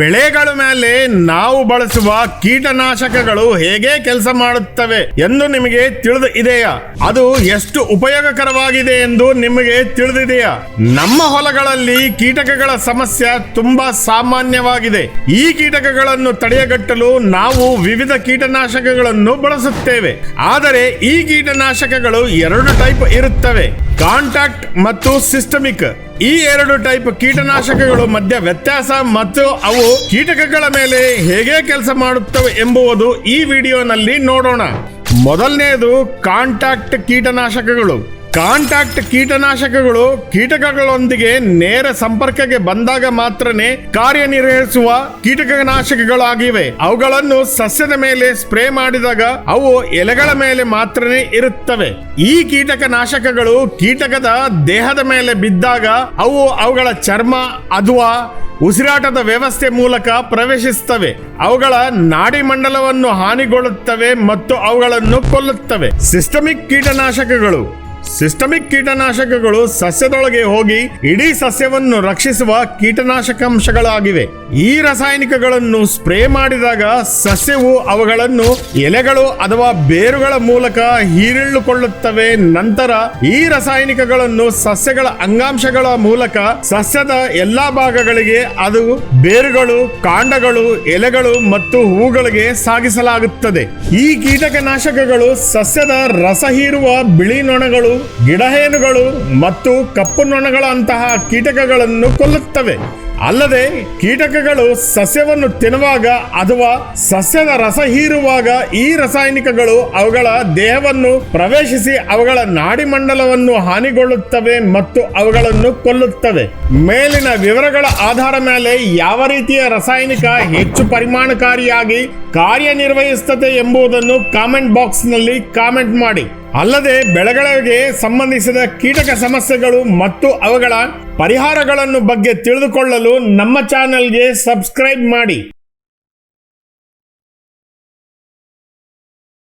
ಬೆಳೆಗಳ ಮೇಲೆ ನಾವು ಬಳಸುವ ಕೀಟನಾಶಕಗಳು ಹೇಗೆ ಕೆಲಸ ಮಾಡುತ್ತವೆ ಎಂದು ನಿಮಗೆ ತಿಳಿದು ಇದೆಯಾ? ಅದು ಎಷ್ಟು ಉಪಯೋಗಕರವಾಗಿದೆ ಎಂದು ನಿಮಗೆ ತಿಳಿದಿದೆಯಾ? ನಮ್ಮ ಹೊಲಗಳಲ್ಲಿ ಕೀಟಕಗಳ ಸಮಸ್ಯೆ ತುಂಬಾ ಸಾಮಾನ್ಯವಾಗಿದೆ. ಈ ಕೀಟಕಗಳನ್ನು ತಡೆಯಗಟ್ಟಲು ನಾವು ವಿವಿಧ ಕೀಟನಾಶಕಗಳನ್ನು ಬಳಸುತ್ತೇವೆ. ಆದರೆ ಈ ಕೀಟನಾಶಕಗಳು ಎರಡು ಟೈಪ್ ಇರುತ್ತವೆ. ಕಾಂಟ್ಯಾಕ್ಟ್ ಮತ್ತು ಸಿಸ್ಟಮಿಕ್ ಈ ಎರಡು ಟೈಪ್ ಕೀಟನಾಶಕಗಳು ಮಧ್ಯ ವ್ಯತ್ಯಾಸ ಮತ್ತು ಅವು ಕೀಟಕಗಳ ಮೇಲೆ ಹೇಗೆ ಕೆಲಸ ಮಾಡುತ್ತವೆ ಎಂಬುವುದು ಈ ವಿಡಿಯೋನಲ್ಲಿ ನೋಡೋಣ. ಮೊದಲನೆಯದು ಕಾಂಟ್ಯಾಕ್ಟ್ ಕೀಟನಾಶಕಗಳು. ಕಾಂಟ್ಯಾಕ್ಟ್ ಕೀಟನಾಶಕಗಳು ಕೀಟಕಗಳೊಂದಿಗೆ ನೇರ ಸಂಪರ್ಕಕ್ಕೆ ಬಂದಾಗ ಮಾತ್ರನೇ ಕಾರ್ಯನಿರ್ವಹಿಸುವ ಕೀಟಕನಾಶಕಗಳಾಗಿವೆ. ಅವುಗಳನ್ನು ಸಸ್ಯದ ಮೇಲೆ ಸ್ಪ್ರೇ ಮಾಡಿದಾಗ ಅವು ಎಲೆಗಳ ಮೇಲೆ ಮಾತ್ರನೇ ಇರುತ್ತವೆ. ಈ ಕೀಟಕನಾಶಕಗಳು ಕೀಟಕದ ದೇಹದ ಮೇಲೆ ಬಿದ್ದಾಗ ಅವು ಅವುಗಳ ಚರ್ಮ ಅಥವಾ ಉಸಿರಾಟದ ವ್ಯವಸ್ಥೆ ಮೂಲಕ ಪ್ರವೇಶಿಸುತ್ತವೆ. ಅವುಗಳ ನಾಡಿ ಮಂಡಲವನ್ನು ಹಾನಿಗೊಳ್ಳುತ್ತವೆ ಮತ್ತು ಅವುಗಳನ್ನು ಕೊಲ್ಲುತ್ತವೆ. ಸಿಸ್ಟಮಿಕ್ ಕೀಟನಾಶಕಗಳು ಸಿಸ್ಟಮಿಕ್ ಕೀಟನಾಶಕಗಳು ಸಸ್ಯದೊಳಗೆ ಹೋಗಿ ಇಡೀ ಸಸ್ಯವನ್ನು ರಕ್ಷಿಸುವ ಕೀಟನಾಶಕಾಂಶಗಳಾಗಿವೆ. ಈ ರಾಸಾಯನಿಕಗಳನ್ನು ಸ್ಪ್ರೇ ಮಾಡಿದಾಗ ಸಸ್ಯವು ಅವುಗಳನ್ನು ಎಲೆಗಳು ಅಥವಾ ಬೇರುಗಳ ಮೂಲಕ ಹೀರಿಕೊಳ್ಳುತ್ತವೆ ನಂತರ ಈ ರಾಸಾಯನಿಕಗಳನ್ನು ಸಸ್ಯಗಳ ಅಂಗಾಂಶಗಳ ಮೂಲಕ ಸಸ್ಯದ ಎಲ್ಲಾ ಭಾಗಗಳಿಗೆ, ಅದು ಬೇರುಗಳು, ಕಾಂಡಗಳು, ಎಲೆಗಳು ಮತ್ತು ಹೂಗಳಿಗೆ ಸಾಗಿಸಲಾಗುತ್ತದೆ. ಈ ಕೀಟಕನಾಶಕಗಳು ಸಸ್ಯದ ರಸ ಹೀರುವ ಬಿಳಿ ನೊಣಗಳು ಗಿಡಹೇನುಗಳು ಮತ್ತು ಕಪ್ಪು ನೊಣಗಳಂತಹ ಕೀಟಕಗಳನ್ನು ಕೊಲ್ಲುತ್ತವೆ. ಅಲ್ಲದೆ ಕೀಟಕಗಳು ಸಸ್ಯವನ್ನು ತಿನ್ನುವಾಗ ಅಥವಾ ಸಸ್ಯದ ರಸ ಹೀರುವಾಗ ಈ ರಾಸಾಯನಿಕಗಳು ಅವುಗಳ ದೇಹವನ್ನು ಪ್ರವೇಶಿಸಿ ಅವುಗಳ ನಾಡಿಮಂಡಲವನ್ನು ಹಾನಿಗೊಳ್ಳುತ್ತವೆ ಮತ್ತು ಅವುಗಳನ್ನು ಕೊಲ್ಲುತ್ತವೆ. ಮೇಲಿನ ವಿವರಗಳ ಆಧಾರ ಮೇಲೆ ಯಾವ ರೀತಿಯ ರಾಸಾಯನಿಕ ಹೆಚ್ಚು ಪರಿಣಾಮಕಾರಿಯಾಗಿ ಕಾರ್ಯನಿರ್ವಹಿಸುತ್ತದೆ ಎಂಬುದನ್ನು ಕಾಮೆಂಟ್ ಬಾಕ್ಸ್ನಲ್ಲಿ ಕಾಮೆಂಟ್ ಮಾಡಿ. ಅಲ್ಲದೆ ಬೆಳೆಗಳಿಗೆ ಸಂಬಂಧಿಸಿದ ಕೀಟಕ ಸಮಸ್ಯೆಗಳು ಮತ್ತು ಅವುಗಳ ಪರಿಹಾರಗಳನ್ನು ಬಗ್ಗೆ ತಿಳಿದುಕೊಳ್ಳಲು ನಮ್ಮ ಚಾನೆಲ್ಗೆ ಸಬ್ಸ್ಕ್ರೈಬ್ ಮಾಡಿ.